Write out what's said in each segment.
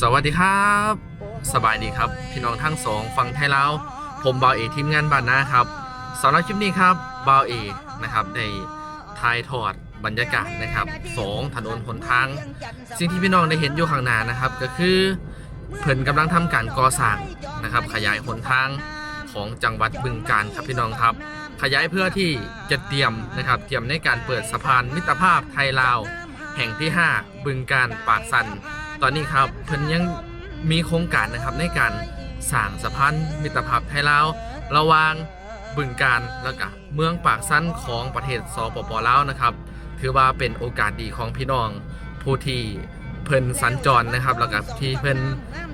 สวัสดีครับ สบายดีครับ พี่น้องทั้งสองฝั่งไทยแลาวผมบาวเอทีมงานบ้านนาครับสำหรับคลิปนี้ครับบาวเอนะครับในทายทอดบรรยากาศนะครับสองถนนหนทาง สิ่งที่พี่น้องได้เห็นอยู่ข้างหน้านะครับ ก็คือเพิ่นกำลังทำการก่อสร้างนะครับ ขยายหนทางของจังหวัดบึงกาฬครับพี่น้องครับ ขยายเพื่อที่จะเตรียมนะครับ เตรียมในการเปิดสะพานมิตรภาพไทยลาว แห่งที่ 5 บึงการปากสัน ตอนนี้ครับเพิ่นยังมีโครงการนะครับในการสร้างสะพานมิตรภาพไทยลาวระหว่างบึงการแล้วก็เมืองปากสั้นของประเทศสปปลาวนะครับ ถือว่าเป็นโอกาสดีของพี่น้องผู้ที่เพิ่นสัญจรนะครับแล้วก็ที่เพิ่น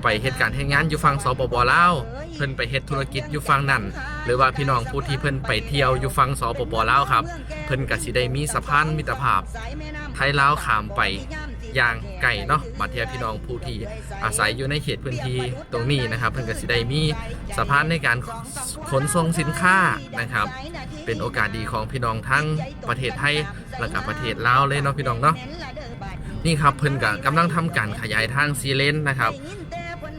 ไปเหตุการณ์เหตุงานอยู่ฝั่งสปปลาวเพิ่นไปเฮ็ดธุรกิจอยู่ฝั่งนั้นหรือว่าพี่น้องผู้ที่เพิ่นไปเที่ยวอยู่ฝั่งสปปลาวครับ เพิ่นก็สิได้มีสะพานมิตรภาพไทยลาวข้ามไป อย่างไก่เนาะมาเทียพี่น้องผู้ที่อาศัยอยู่ในเขตพื้นที่ตรงนี้นะครับ เพิ่นก็สิได้มีสะพานในการขนส่งสินค้านะครับ เป็นโอกาสดีของพี่น้องทั้งประเทศไทยและกับประเทศลาวเลยเนาะพี่น้องเนาะนี่ครับเพิ่นก็กำลังทำการขยายทางซีเลนนะครับ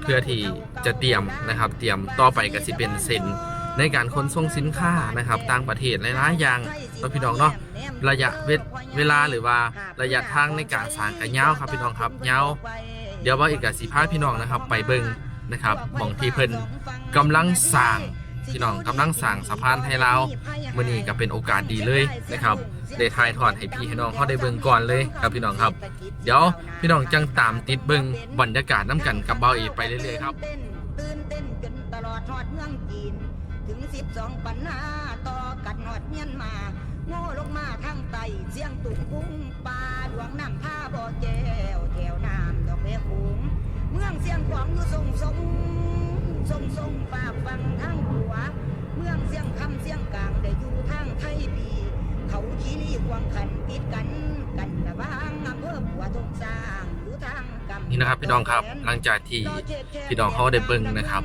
เพื่อที่จะเตรียมนะครับ เตรียมต่อไปก็สิเป็นเส้นในการขนส่งสินค้านะครับ ต่างประเทศหลายๆอย่าง นาะพี่น้องเนาะระยะเวเวลาหรือว่าระยะทางในการสางกันยาครับพี่น้องครับยาเดี๋ยวว่าอีกสิพาพี่น้องนะครับ ไปเบิ่งนะครับหมองที่เพิ่นกำลังสร้างพี่น้องกำลังสร้างสะพานให้เรามื้อนี้ก็เป็นโอกาสดีเลยนะครับได้ถ่ายทอดให้พี่ให้น้องเขาได้เบิ่งก่อนเลยครับพี่น้องครับ เดี๋ยวพี่น้องจังตามติดเบิ่งบรรยากาศน้ำกันกับเบาเอไปเรื่อยๆครับตื่นเต้นจนตลอดทอดเมืองจีนถึงสิบสองปันหาต่อกันหอดเมียนมา โง่ลงมาทางไตเสียงตุกกุ้งปลาหลวงน้ำท่าบ่อแก้วแถวน้ำดอกแม่ขุงเมืองเสียงของอยู่ทรงทรงทรงทรงปากฟังทางหัว เมืองเสียงคำเสียงกลางได้อยู่ทางไทยปีเขาขี้รีควงขันปิดกันกันระบางอำเภอปัวทงสร้างอยู่ทางกำนี่นะครับพี่น้องครับหลังจากที่พี่น้องเขาได้เบิ่งนะครับ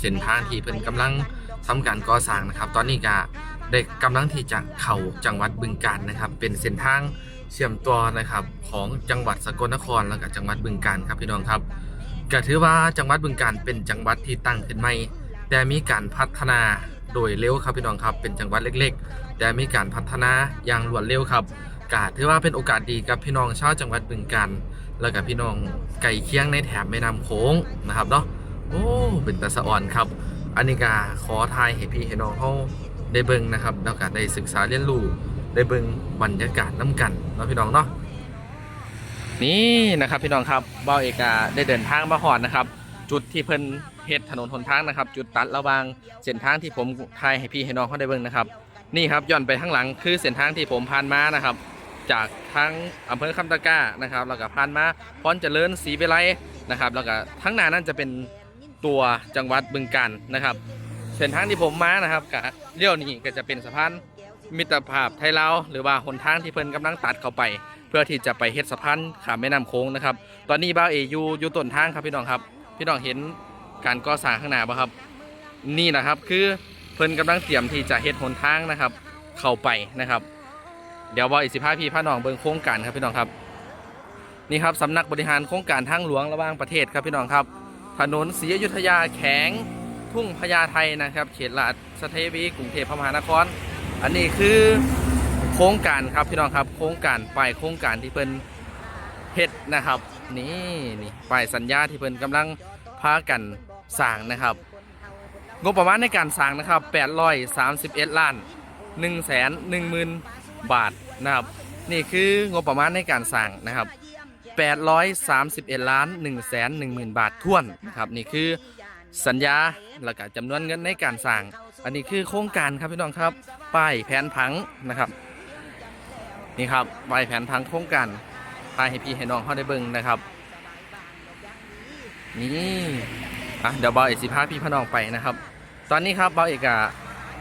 เส้นทางที่เพิ่นกำลังทำการก่อสร้างนะครับ ตอนนี้ก็ ได้กำลังที่จะเข้าจังหวัดบึงกาฬนะครับ เป็นเส้นทางเชื่อมตัวนะครับของจังหวัดสกลนครแล้วก็จังหวัดบึงกาฬครับพี่น้องครับก็ถือว่าจังหวัดบึงกาฬเป็นจังหวัดที่ตั้งขึ้นใหม่แต่มีการพัฒนาโดยเร็วครับพี่น้องครับ เป็นจังหวัดเล็ก ๆ แต่มีการพัฒนาอย่างรวดเร็วครับก็ถือว่าเป็นโอกาสดีกับพี่น้องชาวจังหวัดบึงกาฬแล้วก็พี่น้องไก่เคียงในแถบแม่น้ำโขงนะครับเนาะโอ้เป็นตาสะอ่อนครับอันนี้ก็ขอทายให้พี่ให้น้องเขา ได้เบิ่งนะครับแล้วก็ได้ศึกษาเรียนรู้ได้เบิ่งบรรยากาศน้ำกันเนาะพี่น้องเนาะนี่นะครับพี่น้องครับเบ้าเอกาได้เดินทางมาหอดนะครับ จุดที่เพิ่นเฮ็ดถนนหนทางนะครับ จุดตัดระหว่างเส้นทางที่ผมทายให้พี่ให้น้องเขาได้เบิ่งนะครับ นี่ครับย้อนไปข้างหลังคือเส้นทางที่ผมผ่านมานะครับ จากทางอำเภอคำตะก้านะครับแล้วก็ผ่านมาพรเจริญศรีวิไลนะครับแล้วก็ทั้งหน้านั่นจะเป็นตัวจังหวัดบึงกาฬนะครับ เส้นทางที่ผมมานะครับกะเลี้ยวนี้ก็จะเป็นสะพานมิตรภาพไทยลาวหรือว่าหนทางที่เพิ่นกำลังตัดเข้าไป เพื่อที่จะไปเฮ็ดสะพานข้ามแม่น้ำโค้งนะครับ ตอนนี้บ้าวเออยู่อยู่ต้นทางครับพี่น้องครับ พี่น้องเห็นการก่อสร้างข้างหน้าป่ครับ นี่นะครับคือเพิ่นกำลังเตรียมที่จะเฮ็ดหนทางนะครับ เข้าไปนะครับ เดี๋ยวว่าอีกสิพาพี่พาน้องเบิ่งโครงการครับพี่น้องครับนี่ครับสำนักบริหารโครงการทางหลวงระหว่างประเทศครับพี่น้องครับ ถนนศรีอยุธยาแข็ง ทุ่งพญาไทนะครับ เขตลาดสเทวีกรุงเทพมหานคร อันนี้คือโครงการครับพี่น้องครับโครงการป้ายโครงการที่เพิ่นเฮ็ดนะครับ นี่นี่ป้ายสัญญาที่เพิ่นกำลังพากันสร้างนะครับ งบประมาณในการสร้างนะครับ831ล้าน1แสน1หมื่นบาทนะครับ นี่คืองบประมาณในการสร้างนะครับ831ล้าน1แสน1หมื่นบาทท่วนนะครับนี่คือ สัญญาแล้วก็จำนวนเงินในการสร้าง อันนี้คือโครงการครับพี่น้องครับป้ายแผนผังนะครับนี่ครับป้ายแผนผังโครงการพายให้พี่ให้น้องเขาได้เบิ่งนะครับนี่อะเดี๋ยวเบาเอกสิพาพี่พน้องไปนะครับ ตอนนี้ครับเบาเอกอะ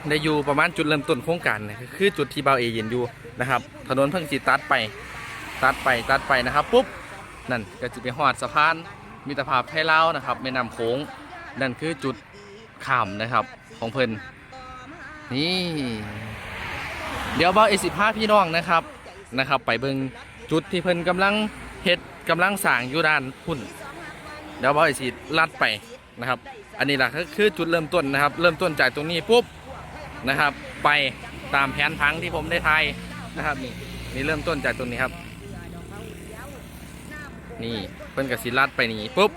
ได้อยู่ประมาณจุดเริ่มต้นโครงการนะคือจุดที่เบาเอกยืนอยู่นะครับ ถนนเพิ่งสีตัดไป ตัดไปตัดไปนะครับปุ๊บนั่นก็จะไปหอดสะพานมิตรภาพไทยลาวนะครับแม่น้ำโขง นั่นคือจุดข้ามนะครับของเพิ่นนี่เดี๋ยวเบาเอสิบห้าพี่น้องนะครับนะครับ ไปเบิงจุดที่เพิ่นกำลังเฮ็ดกำลังสร้างอยู่ด้านพุ่นเดี๋ยวบอสิลัดไปนะครับ อันนี้แหละก็คือจุดเริ่มต้นนะครับ เริ่มต้นจากตรงนี้ปุ๊บนะครับ ไปตามแผนพังที่ผมได้ทายนะครับนี่นี่เริ่มต้นจากตรงนี้ครับ นี่เพิ่นกับสิลัดไปนี่ปุ๊บ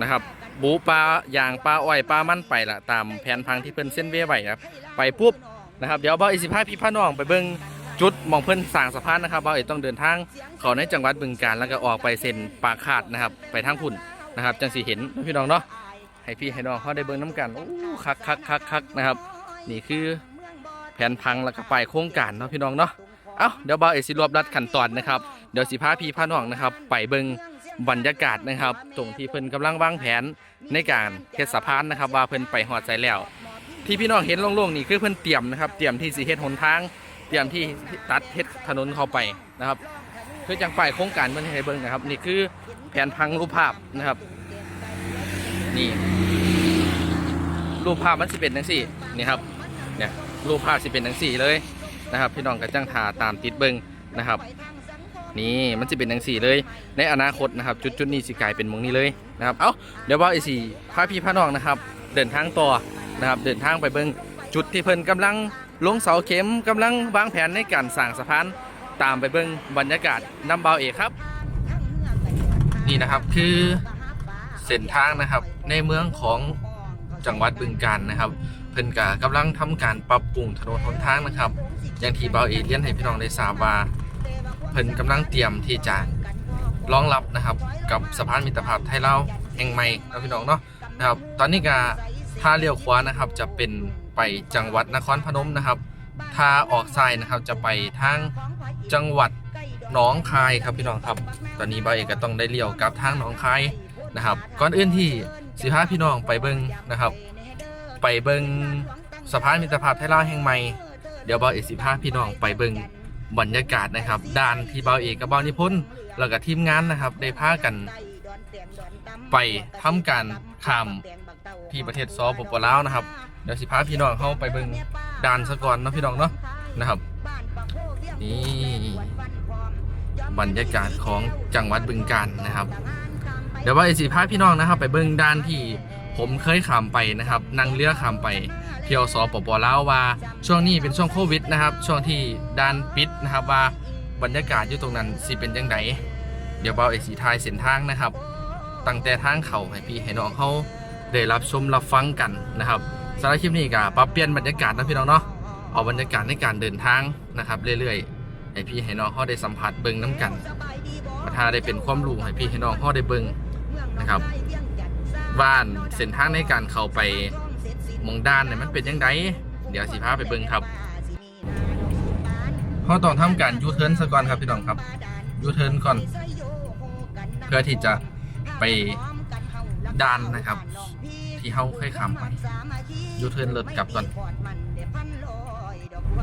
นะครับ บูปลายางปลาอ้อยปลามันไปละตามแผนพังที่เพิ่นเส้นเวไว้ครับไปปุ๊บนะครับเดี๋ยวบอยสิพาพี่พาน้องไปเบิ่งจุดมองเพิ่นสร้างสะพานนะครับบอยต้องเดินทางเข้าในจังหวัดบึงกาฬแล้วก็ออกไปเส้นปาขาดนะครับ ไปทางพุ่นนะครับ จังสิเห็นพี่น้องเนาะให้พี่ให้น้องเขาได้เบิ่งน้กันโอ้คักคักคักคักนะครับ นี่คือแผนพังแล้วก็ไปโครงการเนาะพี่น้องเนาะเอ้าเดี๋ยวบอยสิรวบรัดขั้นตอนนะครับเดี๋ยวสิพาพี่พาน้องนะครับ ไปเบิ่ง บรรยากาศนะครับ ตรงที่เพิ่นกำลังวางแผนในการเฮ็ดสะพานนะครับ ว่าเพิ่นไปหอดใจแล้ว ที่พี่น้องเห็นโล่งๆนี่คือเพิ่นเตรียมนะครับ เตรียมที่สิเฮ็ดหนทาง เตรียมที่ตัดเฮ็ดถนนเข้าไปนะครับคือจังไปายโครงการเพิ่นให้เบิ่งนะครับ นี่คือแผนพังรูปภาพนะครับ นี่รูปภาพมันสิเป็นจังซี่นี่ครับเนี่ยรูปภาพสิเป็นจังซี่เลยนะครับ พี่น้องก็จังทาตามติดเบิ่งนะครับ นี่มันจะเป็นจังสี่เลย ในอนาคตนะครับ จุดจุดๆนี้สิกลายเป็นหมองนี้เลยนะครับ เอ้าเดี๋ยวว่าไอ้สี่พาพี่พาน้องนะครับ เดินทางต่อนะครับเดินทางไปเบิ่งจุดที่เพิ่นกำลังลงเสาเข็มกำลังวางแผนในการสร้างสะพานตามไปเบิ่งบรรยากาศน้ำเบาเอกครับ นี่นะครับคือเส้นทางนะครับในเมืองของจังหวัดบึงกาฬนะครับ เพิ่นกกำลังทำการปรับปรุงถนนหนทางนะครับ อย่างที่เบาเอกเรียนให้พี่น้องได้ทราบว่า เพิ่นกำลังเตรียมที่จะรองรับนะครับ กับสะพานมิตรภาพไทยลาวแห่งใหม่นะพี่น้องเนาะนะครับ ตอนนี้ก็ถ้าเลี้ยวขวานะครับจะเป็นไปจังหวัดนครพนมนะครับถ้าออกซ้ายนะครับจะไปทางจังหวัดหนองคายครับพี่น้องครับ ตอนนี้เบาเอกก็ต้องได้เลี้ยวกลับทางหนองคายนะครับ ก่อนอื่นที่สิพาพี่น้องไปเบิ่งนะครับ ไปเบิ่งสะพานมิตรภาพไทยลาวแห่งใหม่เดี๋ยวเบาเอกสิพาพี่น้องไปเบิ่ง บรรยากาศนะครับด้านที่เบาเอกกับเบานิพนธ์แล้วก็ทีมงานนะครับ ได้พากันไปทำการข้ามที่ประเทศซอปปลาวนะครับเดี๋ยวสิพาพี่น้องเข้าไปเบิ่งด่านสะก่อนนะพี่น้องเนาะนะครับนี่บรรยากาศของจังหวัดบึงกาฬนะครับ เดี๋ยวว่าไอสิพาพี่น้องนะครับ ไปเบิ่งด้านที่ผมเคยข้ามไปนะครับนั่งเรือข้ามไป ที่ยวสปปลาวว่าช่วงนี้เป็นช่วงโควิดนะครับ ช่วงที่ด้านปิดนะครับว่าบรรยากาศอยู่ตรงนั้นสิเป็นยังไงเดี๋ยวเบาเอกสีทายเส้นทางนะครับ ตั้งแต่ทางเขาให้พี่ให้น้องเขาได้รับชมรับฟังกันนะครับสำหรับคลิปนี้ก็ปรับเปลี่ยนบรรยากาศนะพี่น้องเนาะเอาบรรยากาศในการเดินทางนะครับเรื่อยๆให้พี่ให้น้องเขาได้สัมผัสเบิ่งน้กันมาถ้าได้เป็นความรู้ให้พี่ให้น้องเขาได้เบิ่งนะครับบ้านเส้นทางในการเข้าไป มองด้านเนี่ยมันเป็นยังไงเดี๋ยวสิพาไปเบิ่งครับเขาต้องทำการยูเทิร์นซะก่อนครับพี่น้องครับยูเทิร์นก่อน เพื่อที่จะไปด้านนะครับ ที่เขาเคยข้ามไปยูเทิร์นรถกลับก่อน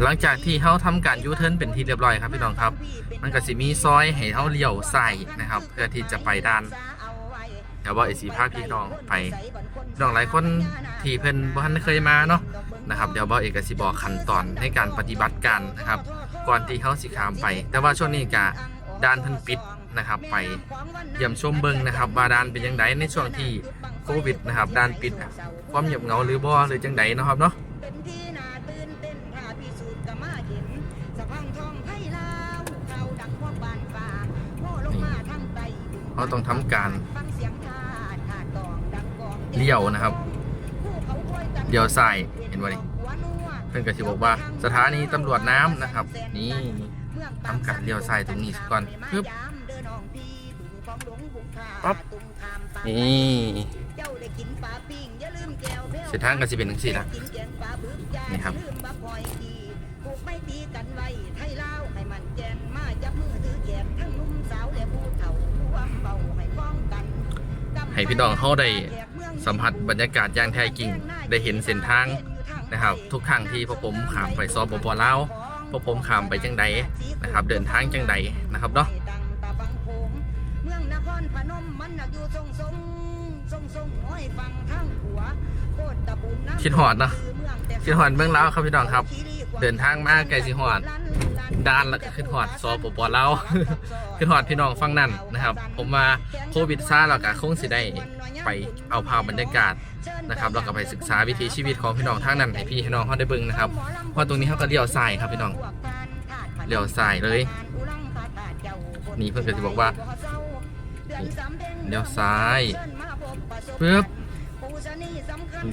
หลังจากที่เขาทำการยูเทิร์นเป็นที่เรียบร้อยครับพี่น้องครับ มันก็สิมีซอยให้เขาเลี้ยวใส่นะครับ เพื่อที่จะไปด้าน เดี๋ยวว่าไอสีภาคพี่น้องไปพี่น้องหลายคนที่เพิ่นบ่ทันเคยมาเนาะนะครับเดี๋ยวบ่เอกสิบอกขั้นตอนในการปฏิบัติการนะครับ ก่อนที่เขาสิขามไป แต่ว่าช่วงนี้กะด้านเพิ่นปิดนะครับ ไปเยี่ยมชมเบิงนะครับว่าด้านเป็นยังไงในช่วงที่โควิดนะครับด้านปิดความเงียบเหงาหรือบ่หรือจังไดเนาะครับเนาะเป็นที่น่าต้องทยลาวเราดังพวกบานฟ้าโง่ลงมาทางใต้เขาต้องทำการ เลี้ยวนะครับเลี้ยวซ้ายเห็นไหนี่เพื่อนกระชิบอกว่าสถานีตำรวจน้ำนะครับ นี่ทำการเลี้ยวซ้ายตรงนี้ก่อนปึ๊บปั๊บนี่เสร็จทางก็จะเป็นทั้งสี่ละนี่ครับให้พี่ดองเข้าได้ สัมผัสบรรยากาศอย่างแท้จริง ได้เห็นเส้นทางนะครับ ทุกครั้งที่พวกผมขามไปซอปปลาวพวกผมขามไปจังใดนะครับ เดินทางจังใดนะครับเนาะเมืองนครพนมมันอยู่ทรงทรงทรงทรงห้อยฟังทางหัวโคตรตะบุญนะคิดหอดเนาะคิดหอดเมืองลาวครับพี่น้องครับ เดินทางมาไกลสิฮอดด้านแล้วก็ขึ้นฮอดสปปลาขึ้นฮอดพี่น้องฟังนั่นนะครับ ผมมาโควิดซาแล้วก็คงสิได้ไปเอาภาพบรรยากาศนะครับแล้วก็ไปศึกษาวิถีชีวิตของพี่น้องทางนั้นให้พี่ให้น้องเขาได้เบิ่งนะครับเพราะตรงนี้เขาก็เลี้ยวซ้ายครับพี่น้องเลี้ยวซ้ายเลยนี่เพิ่อนก็จะบอกว่าเลี้ยวซ้ายปึ๊บ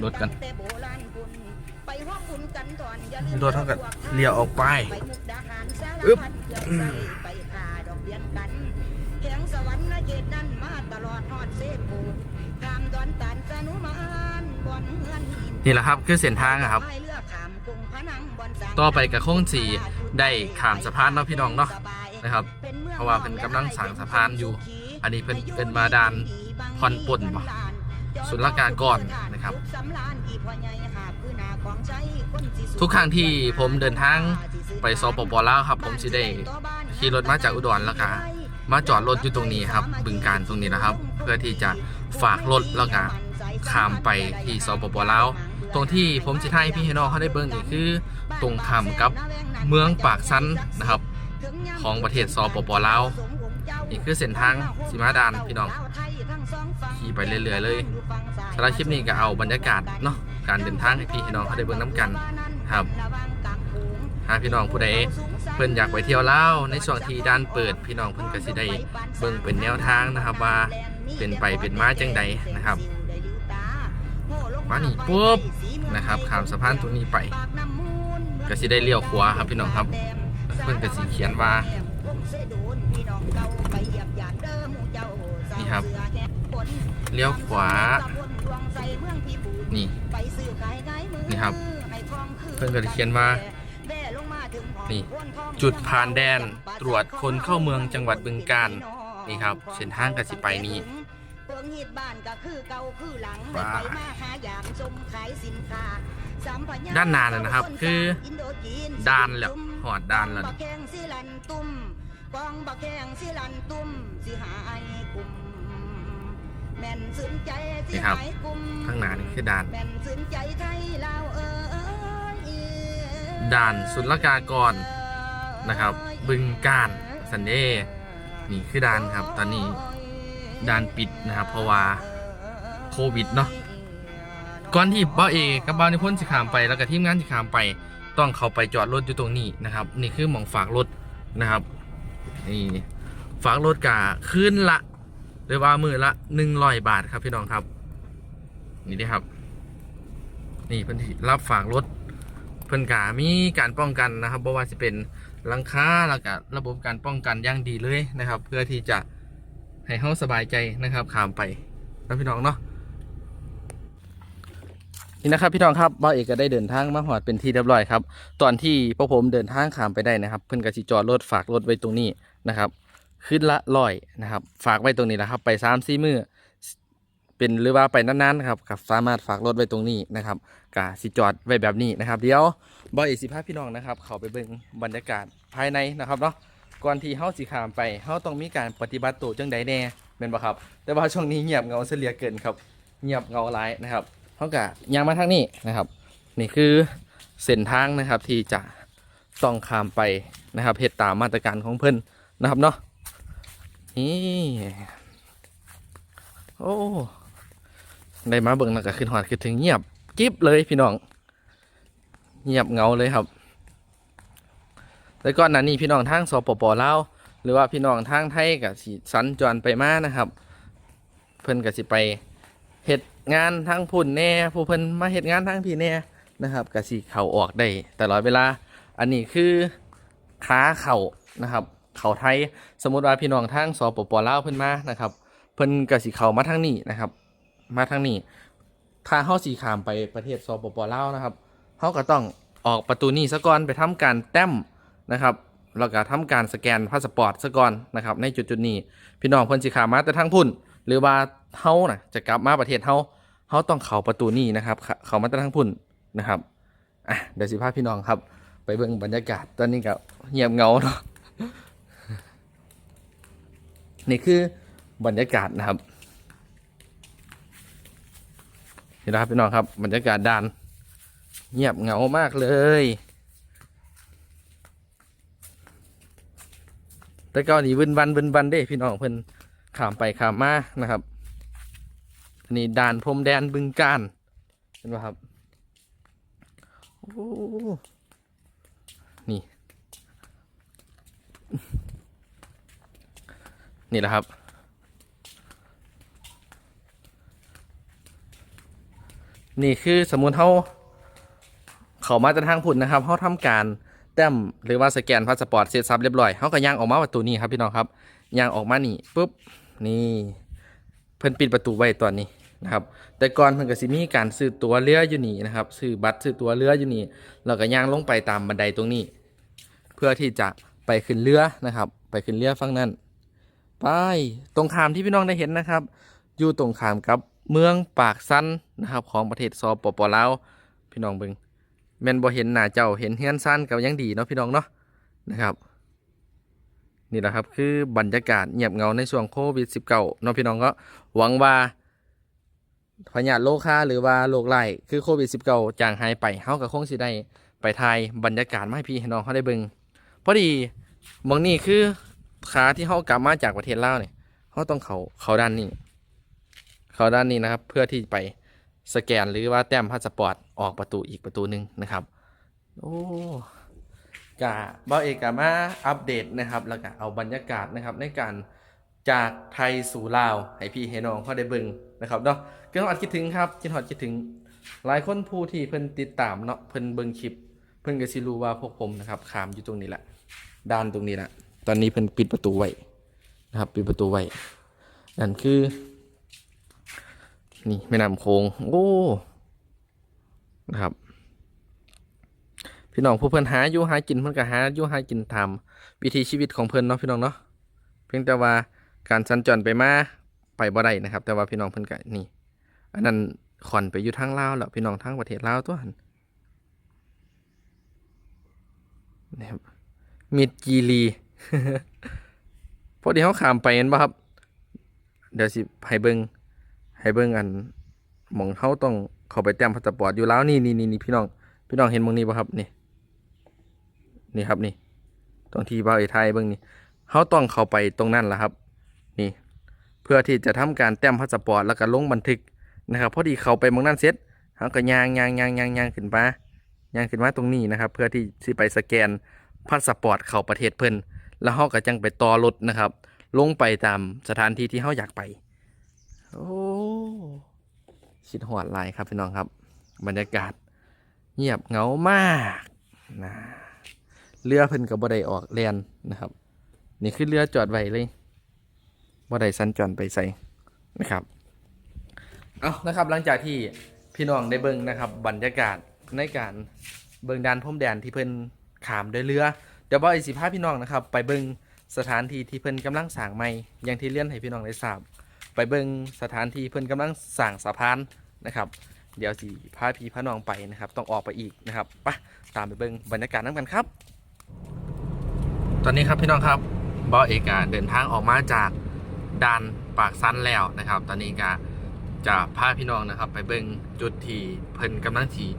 รถกัน รถเท่ากับเลี้ยวออกไปอึ๊บไปคาดอกเบี้ยกันแข็งสวรรค์เขตนั้นมาตลอดฮอดเซปูตามดอนตันสนุมานบอนเฮือนหินนี่แหละครับคือเส้นทางอะครับ ต่อไปกับโค้งสีได้ขามสะพานเนาะพี่น้องเนาะนะครับ เพราะว่าเพิ่นกำลังสร้างสะพานอยู่ อันนี้เพิ่นเป็นมาดานผ่อนปลนบ่ศุลกากรนะครับ ทุกครั้งที่ผมเดินทางไปสปปลาวครับ ผมสิได้ขี่รถมาจากอุดรแล้วก็มาจอดรถอยู่ตรงนี้ครับ บึงการตรงนี้นะครับ เพื่อที่จะฝากรถแล้วก็ข้ามไปที่สปปลาวตรงที่ผมจะให้พี่ให้น้องเขาได้เบิ่งนี่คือตรงข้ามกับเมืองปากซันนะครับ ของประเทศสปปลาวนี่คือเส้นทางสิมาดานพี่น้องขี่ไปเรื่อยๆเลย สำหรับคลิปนี้ก็เอาบรรยากาศเนาะการเดินทางให้พี่น้องเขาได้เบิ่งน้ำกันครับหาพี่น้องผู้ใดเพิ่นอยากไปเที่ยวเล่าในช่วงที่ด้านเปิดพี่น้องเพิ่นก็สิได้เบิ่งเป็นแนวทางนะครับว่าเป็นไปเป็นมาจังใดนะครับมานี่ปุ๊บนะครับข้ามสะพานตรงนี้ไปก็สิได้เลี้ยวขวาครับพี่น้องครับ เพิ่นก็สิเขียนว่านี่ครับเลี้ยวขวา นี่ นี่ครับ เพิ่นก็จะเขียนว่า นี่ จุดผ่านแดนตรวจคนเข้าเมืองจังหวัดบึงกาฬนี่ครับเส้นทางก็สิไปนี้ว้าด้านหน้าน่ะนะครับ คือด่านแล้วหอดด่านแล้วบักแข้งสิลันตุ้มกองบักแข้งสิลันตุ้มสิหายกลุ่มแม่ นสนใจสินี่ครับหายกลุ่มข้างหน้านี่คือด่านแม่นสนใจไทยลาวเอ้ยด่านศุลกากรนะครับ บึงการสันเดย์นี่คือด่านครับ ตอนนี้ด่านปิดนะครับ เพราะว่าโควิดเนาะก่อนที่บ้าเอกับบ้านิพนธ์สิขามไปแล้วก็ทีมงานสิขามไปต้องเข้าไปจอดรถอยู่ตรงนี้นะครับ นี่คือหมองฝากรถนะครับนี่ฝากรถกะขึ้นละห รือว่ามือละหนึ่งร้อยบาทครับพี่น้องครับ นี่เด้ครับ นี่เพิ่นที่รับฝากรถเพิ่นกามีการป้องกันนะครับบ่ว่าจะเป็นหลังคาแล้วก็ระบบการป้องกันย่างดีเลยนะครับ เพื่อที่จะให้เฮาสบายใจนะครับขามไปนะพี่น้องเนาะนี่นะครับพี่น้องครับบ้าเอกก็ได้เดินทางมาหอดเป็นที่เรียบร้อยครับ ตอนที่พวกผมเดินทางขามไปได้นะครับ เพิ่อนกสิจอดรถฝากรถไว้ตรงนี้นะครับ ขึ้นละร้อยนะครับ ฝากไว้ตรงนี้แหละครับ ไปสามสี่มือเป็นหรือว่าไปนานๆนะครับก็สามารถฝากรถไว้ตรงนี้นะครับกาสิจอดไว้แบบนี้นะครับ เดี๋ยวบอยสิพาพี่น้องนะครับ เขาไปเบิ่งบรรยากาศภายในนะครับเนาะก่อนที่เฮาสิขามไปเฮาต้องมีการปฏิบัติตัวจังใดแน่แม่นบ่ครับ แต่ว่าช่วงนี้เงียบเงาเสียเกินครับ เงียบเงาหลายนะครับเฮากะยางมาทางนี้นะครับ นี่คือเส้นทางนะครับที่จะต้องขามไปนะครับเฮ็ดตามมาตรการของเพิ่นนะครับเนาะ นี่โอ้ได้มาเบิ่งแล้วก็ขึ้นฮอดคือถึงเงียบจิ๊บเลยพี่น้อง เงียบเงาเลยครับ แล้วก่อนหน้านี้พี่น้องทางสปปลาวหรือว่าพี่น้องทางไทยกับสิสัญจรไปมานะครับ เพิ่นกับสิไปเฮ็ดงานทางพุ่นแน่ผู้เพิ่นมาเฮ็ดงานทางพี่แน่นะครับกับสิเข้าออกได้ตลอดเวลา อันนี้คือขาเข่านะครับ เขาไทย สมมติว่าพี่น้องทางสปปลาวเพิ่นมานะครับ เพิ่นกับสิเข้ามาทางนี้นะครับ มาทางนี้ ถ้าเฮาสีขามไปประเทศสปปลาวนะครับเฮาก็ต้องออกประตูนี้ซะก่อนไปทำการแต้มนะครับแล้วก็ทำการสแกนพาสปอร์ตซะก่อนนะครับ ในจุดจุดๆนี้ พี่น้องเพิ่นสิขามมาแต่ทางพุ่น หรือว่าเฮาน่ะจะกลับมาประเทศเฮาเฮาต้องเข้าประตูนี้นะครับ เข้ามาแต่ทางพุ่นนะครับอะเดี๋ยวสิพาพี่น้องครับ ไปเบิ่งบรรยากาศตอนนี้ก็เงียบเงาเนาะ นี่คือบรรยากาศนะครับนี่นะครับพี่น้องครับบรรยากาศด่าน เงียบเหงามากเลยแต่ก็นี่วินวันวินวันเด้พี่น้องเพิ่นขามไปขามมานะครับอันนี้ด่านพรมแดนบึงการเห็นไหมครับนี่ นี่แหละครับ นี่คือสมมุติเขาเขามาจากทางพุ่นนะครับเขาทำการแต้มหรือว่าสแกนพาสปอร์ตเสร็จสับเรียบร้อยเขาก็ย่างออกมาประตูนี้ครับพี่น้องครับย่างออกมานี่ปุ๊บนี่เพิ่นปิดประตูไว้ตอนนี้นะครับแต่ก่อนเพิ่นก็สิมีการซื้อตัวเรืออยู่นี่นะครับซื้อบัตรซื้อตัวเรืออยู่นี่แล้วก็ย่างลงไปตามบันไดตรงนี้ เพื่อที่จะไปขึ้นเรือนะครับ ไปขึ้นเรือฝั่งนั้น ไปตรงขามที่พี่น้องได้เห็นนะครับ อยู่ตรงขามกับเมืองปากซันนะครับ ของประเทศสปปลาวพี่น้องเบิงแม่นบ่เห็นหน้าเจ้าเห็นเฮือนซันกับยังดีเนาะพี่น้องเนาะนะครับนี่แหละครับคือบรรยากาศเงียบเงาในช่วงโควิด -19 เนาะพี่น้องก็หวังว่าพยาธิโรคาหรือว่าโรคไร้คือโควิด -19 จางหายไปเฮาก็คงสิได้ไปถ่ายบรรยากาศมาให้พี่ให้น้องเขาได้เบิ่งพอดีหมองนี่คือ ขาที่เฮากลับมาจากประเทศลาวเนี่ยเฮาต้องเขาเขาด้านนี้ เขาด้านนี้นะครับ เพื่อที่ไปสแกนหรือว่าแต้มพาสปอร์ตออกประตูอีกประตูหนึ่งนะครับโอ้กะบ่าเอกกะมาอัปเดตนะครับแล้วก็เอาบรรยากาศนะครับในการจากไทยสู่ลาวให้พี่ให้น้องเขาได้เบิ่งนะครับเนาะคิดฮอดคิดถึงครับคิดฮอดคิดถึง หลายคนผู้ที่เพิ่นติดตามเนาะเพิ่นเบิ่งคลิป เพิ่นก็สิรู้ว่าพวกผมนะครับขามอยู่ตรงนี้แหละด้านตรงนี้แหละ ตอนนี้เพิ่นปิดประตูไว้นะครับ ปิดประตูไว้นั่นคือ นี่แม่น้ำโขงโอ้นะครับ พี่น้องผู้เพิ่อนหาอยู่หากินเพิ่อนก็หาอยู่หากินทำวิถีชีวิตของเพิ่อนเนาะพี่น้องเนาะเพียงแต่ว่าการสัญจรไปมาไปบ่ได้นะครับ แต่ว่าพี่น้องเพิ่อนก็นี่ อันนั้นขอนไปอยู่ทางลาวแล้วพี่น้องทางประเทศลาวตัวหันนะครับมิดจีรี พอดีเขาขามไปเห็นป่ะครับ เดี๋ยวสิให้เบิ่งให้เบิ่งอันมองเขาต้องเข้าไปแต้มพาสปอร์ตอยู่แล้วนี่นี่นี่นี่พี่น้อง พี่น้องเห็นมองนี้ป่ะครับนี่ นี่ครับนี่ตรงที่บ่าไอ้ไทยเบิ่งนี่เขาต้องเข้าไปตรงนั้นแหละครับ นี่ เพื่อที่จะทำการแต้มพาสปอร์ตแล้วก็ลงบันทึกนะครับ พอดีเข้าไปมองนั้นเสร็จเขาก็ย่างย่างย่างย่างย่างขึ้นมาย่างขึ้นมาตรงนี้นะครับ เพื่อที่สิไปสแกนพาสปอร์ตเข้าประเทศเพิ่น แล้วเขาก็จังไปต่อรถนะครับ ลงไปตามสถานที่ที่เขาอยากไป โอ้ชิดหอดลายครับพี่น้องครับ บรรยากาศ เงียบเหงามากนะเรือเพิ่นกับบ่ได้ออกแลนนะครับ นี่คือเรือจอดไว้เลยบ่ได้สัญจรไปใส่นะครับเอานะครับหลังจากที่พี่น้องได้เบิ่งนะครับ บรรยากาศในการเบิ่งดานพรมแดนที่เพิ่นขามด้วยเรือ ดี๋ยวบ่ไอสิพาพี่น้องนะครับ ไปเบิ่งสถานที่ที่เพิ่นกำลังสร้างใหม่อย่างที่เลื่อนให้พี่น้องได้ทราบไปเบิ่งสถานที่เพิ่นกำลังสร้างสะพานนะครับ เดี๋ยวสิพาพี่พาน้องไปนะครับ ต้องออกไปอีกนะครับไปตามไปเบิ่งบรรยากาศน้ำกันครับ ตอนนี้ครับพี่น้องครับบอเอกาเดินทางออกมาจากด่านปากซันแล้วนะครับ ตอนนี้กาจะพาพี่น้องนะครับ ไปเบิ่งจุดที่เพิ่นกำลังที่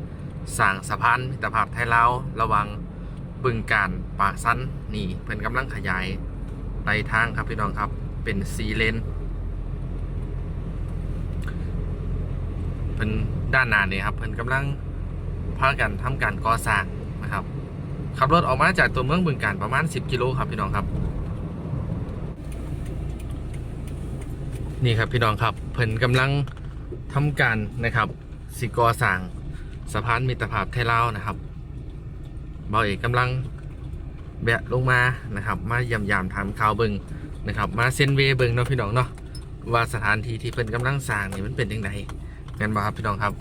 สร้างสะพานมิตรภาพไทยลาวระวัง บึงการปากซันนี่เพิ่นกำลังขยายไปทางครับพี่น้องครับเป็นซีเลนเพิ่นด้านหน้านี่ครับเพิ่นกำลังพากันทำการก่อสร้างนะครับขับรถออกมาจากตัวเมืองบึงการประมาณ 10 กิโลครับพี่น้องครับ นี่ครับพี่น้องครับเพิ่นกำลังทำการนะครับสิก่อสร้างสะพานมิตรภาพไทยลาวนะครับ เบาเอกกำลังแบะลงมานะครับ มายี่ยมยามข่าวเบิงนะครับ มาเส้นเวเบิงเนาะพี่น้องเนาะว่าสถานที่ที่เพิ่นกำลังสร้างนี่มันเป็นยังไงกันบ่ครับพี่น้องครับ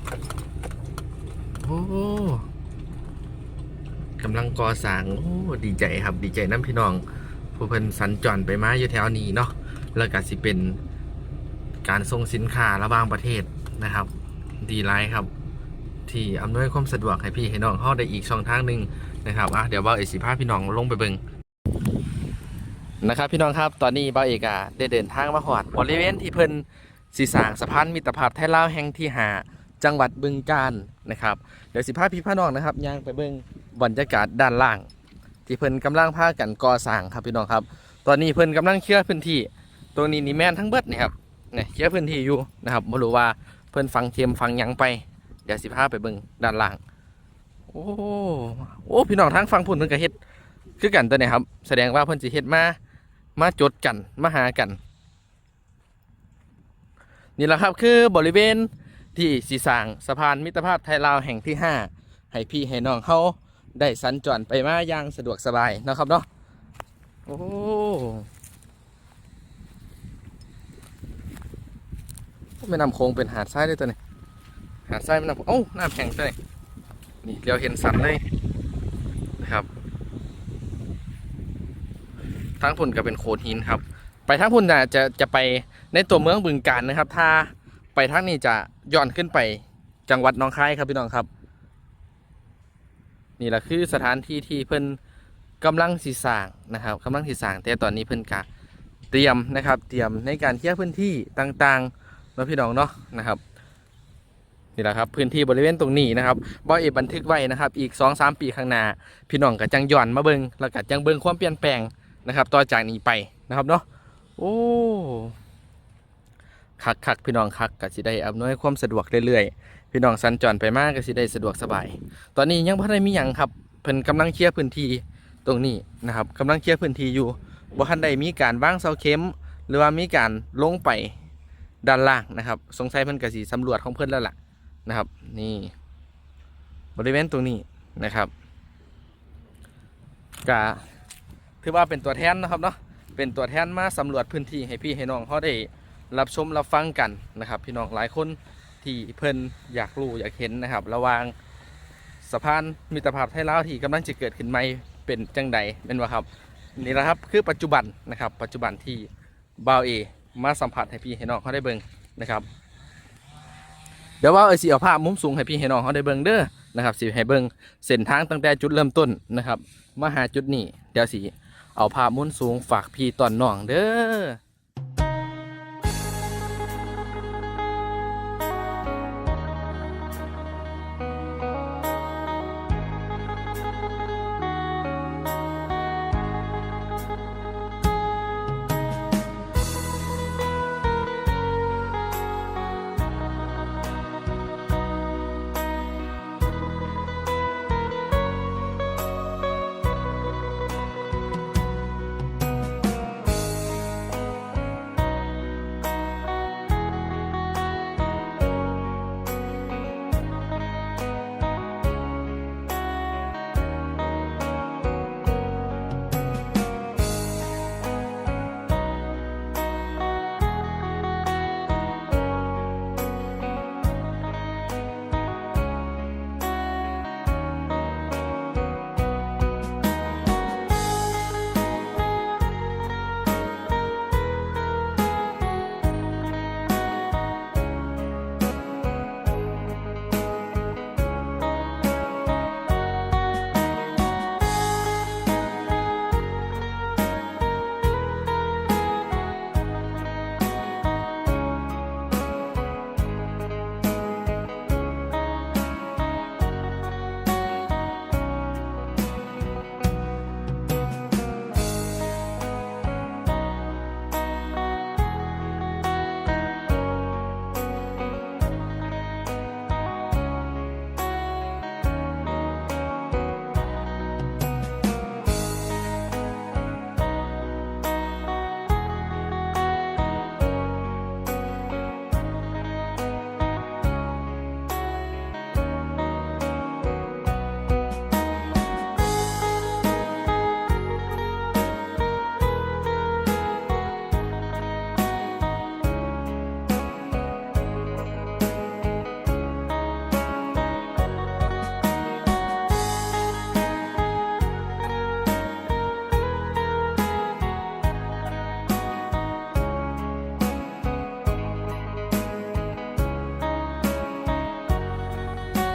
โอ้กำลังก่อสร้างโอ้ดีใจครับดีใจน้ำพี่น้อง ผู้เพิ่นสัญจรไปมาอยู่แถวนี้เนาะแล้วก็สิเป็นการส่งสินค้าระหว่างประเทศนะครับ ดีไลท์ครับ ที่อำนวยความสะดวกให้พี่ให้น้องเข้าได้อีกช่องทางหนึ่ง นะครับอะเดี๋ยวบ่าเอกสิพาพี่น้องลงไปเบิงนะครับพี่น้องครับตอนนี้บ่าเอกอะได้เดินทางมาหอดบริเวณที่เพิ่นสีสางสะพานมิตรภาพไทยลาวแห่งที่หาจังหวัดบึงกาฬนะครับเดี๋ยวสิพาพี่พาน้องนะครับย่างไปเบิงบรรยากาศด้านล่าง ที่เพิ่นกำลังพากันก่อสร้างครับพี่น้องครับ ตอนนี้เพิ่นกำลังเคลียร์พื้นที่ตรงนี้นี่แม่นทั้งเบิดนี่ครับเนี่ยเคลียร์พื้นที่อยู่นะครับบ่รู้ว่าเพิ่นฟังเทียมฟังยังไป เดี๋ยวสิพาไปเบิงด้านล่าง โอ้โอ้พี่น้องทางฟังพุ่นเพิ่นก็เฮ็ดคือกันตัวนี้ครับ แสดงว่าเพิ่นสิเฮ็ดมามาจดกันมาหากัน นี่แหละครับคือบริเวณที่สีสางสะพานมิตรภาพไทยลาวแห่งที่ 5 ให้พี่ให้น้องเขาได้สัญจรไปมาอย่างสะดวกสบายนะครับเนาะโอ้แม่น้ำโค้งเป็นหาดทรายด้วยตัวนี้หาดทรายแม่น้ำโขงเอ้าน้ำแข็งตัวนี้ นี่เดี๋ยวเห็นสันเลยนะครับทางพุ่นก็เป็นโขดหินครับ ไปทางพุ่นน่ะจะจะไปในตัวเมืองบึงกาฬนะครับ ถ้าไปทางนี้จะย้อนขึ้นไปจังหวัดหนองคายครับพี่น้องครับ นี่แหละคือสถานที่ที่เพิ่นกำลังสีสางนะครับกำลังสีสางแต่ตอนนี้เพิ่นกะเตรียมนะครับ เตรียมในการเคลียร์พื้นที่ต่างๆเนาะพี่น้องเนาะนะครับ นี่แหละครับพื้นที่บริเวณตรงนี้นะครับบอยเอบันทึกไว้นะครับ อีก2อสปีข้างหน้าพี่น้องก็จังย้อนมาเบิงแล้วก็จังเบิงความเปลี่ยนแปลงนะครับ ต่อจากนี้ไปนะครับเนาะโอ้คักคักพี่น้องคักก็สิได้อำนวยความสะดวกเรื่อยๆพี่น้องสัญจรไปมากก็สิได้สะดวกสบาย ตอนนี้ยังบ่ทันได้มีหยังครับเพิ่นกำลังเคลียร์พื้นที่ตรงนี้นะครับกำลังเคลียร์พื้นที่อยู่บ่ทันได้มีการวางเสาเข็ม หรือว่ามีการลงไปด้านล่างนะครับ สงสัยเพิ่นก็สิสำรวจของเพิ่นแล้วล่ะ นะครับ นี่บริเวณตรงนี้นะครับก็ถือว่าเป็นตัวแทนนะครับเนาะเป็นตัวแทนมาสำรวจพื้นที่ให้พี่ให้น้องเขาได้รับชมรับฟังกันนะครับ พี่น้องหลายคนที่เพิ่นอยากรู้อยากเห็นนะครับระว่างสะพานมิตรภาพไทยลาวที่กำลังจะเกิดขึ้นใหม่เป็นจังใดเป็นว่าครับนี่แหละครับคือปัจจุบันนะครับ ปัจจุบันที่บาวเอมาสัมผัสให้พี่ให้น้องเขาได้เบิ่งนะครับ เดี๋ยวว่าไอ้สีเอาภาพมุมสูงให้พี่ให้น้องเขาได้เบิ่งเด้อนะครับสีให้เบิ่งเส้นทางตั้งแต่จุดเริ่มต้นนะครับมาหาจุดนี้เดี๋ยวสีเอาภาพมุมสูงฝากพี่ตอนน้องเด้อ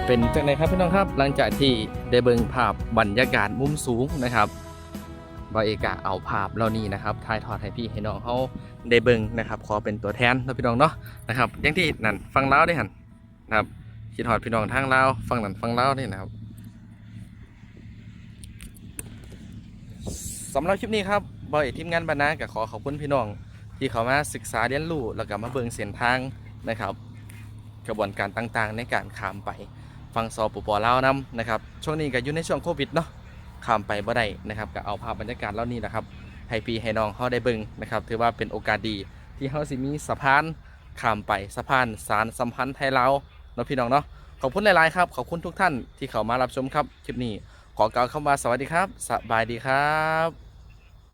เป็นจังไดครับพี่น้องครับหลังจากที่ได้เบิ่งภาพบรรยากาศมุมสูงนะครับบาเอกะเอาภาพเหล่านี้นะครับถ่ายทอดให้พี่ให้น้องเขาได้เบิ่งนะครับขอเป็นตัวแทนนะพี่น้องเนาะนะครับอย่างที่นั่นฟังเล่าได้หันนะครับคิดฮอดพี่น้องทางเล่าวฝั่งนั้นฝั่งลาวนี่นะครับสำหรับคลิปนี้ครับบอยทีมงานบรรณาก็ขอขอบคุณพี่น้อง ที่เขามาศึกษาเรียนรู้แล้วก็มาเบิ่งเส้นทางนะครับ กระบวนการต่างๆ ในการข้ามไป ฟังซอปปอลาวนํนะครับช่วงนี้ก็อยู่ในช่วงโควิดเนาะข้ามไปบ่ได้นะครับก็เอาภาพบรรยากาศเล่านี้นะครับให้พี่ให้น้องเขาได้เบิ่งนะครับ ถือว่าเป็นโอกาสดีที่เขาสิมีสะพานข้ามไปสะพานสารสัมพันธ์ไทยลาวเนาะพี่น้องเนาะขอบคุณหลายๆครับขอบคุณทุกท่านที่เข้ามารับชมครับคลิปนี้ขอกล่าวคำว่าสวัสดีครับสบายดีครับ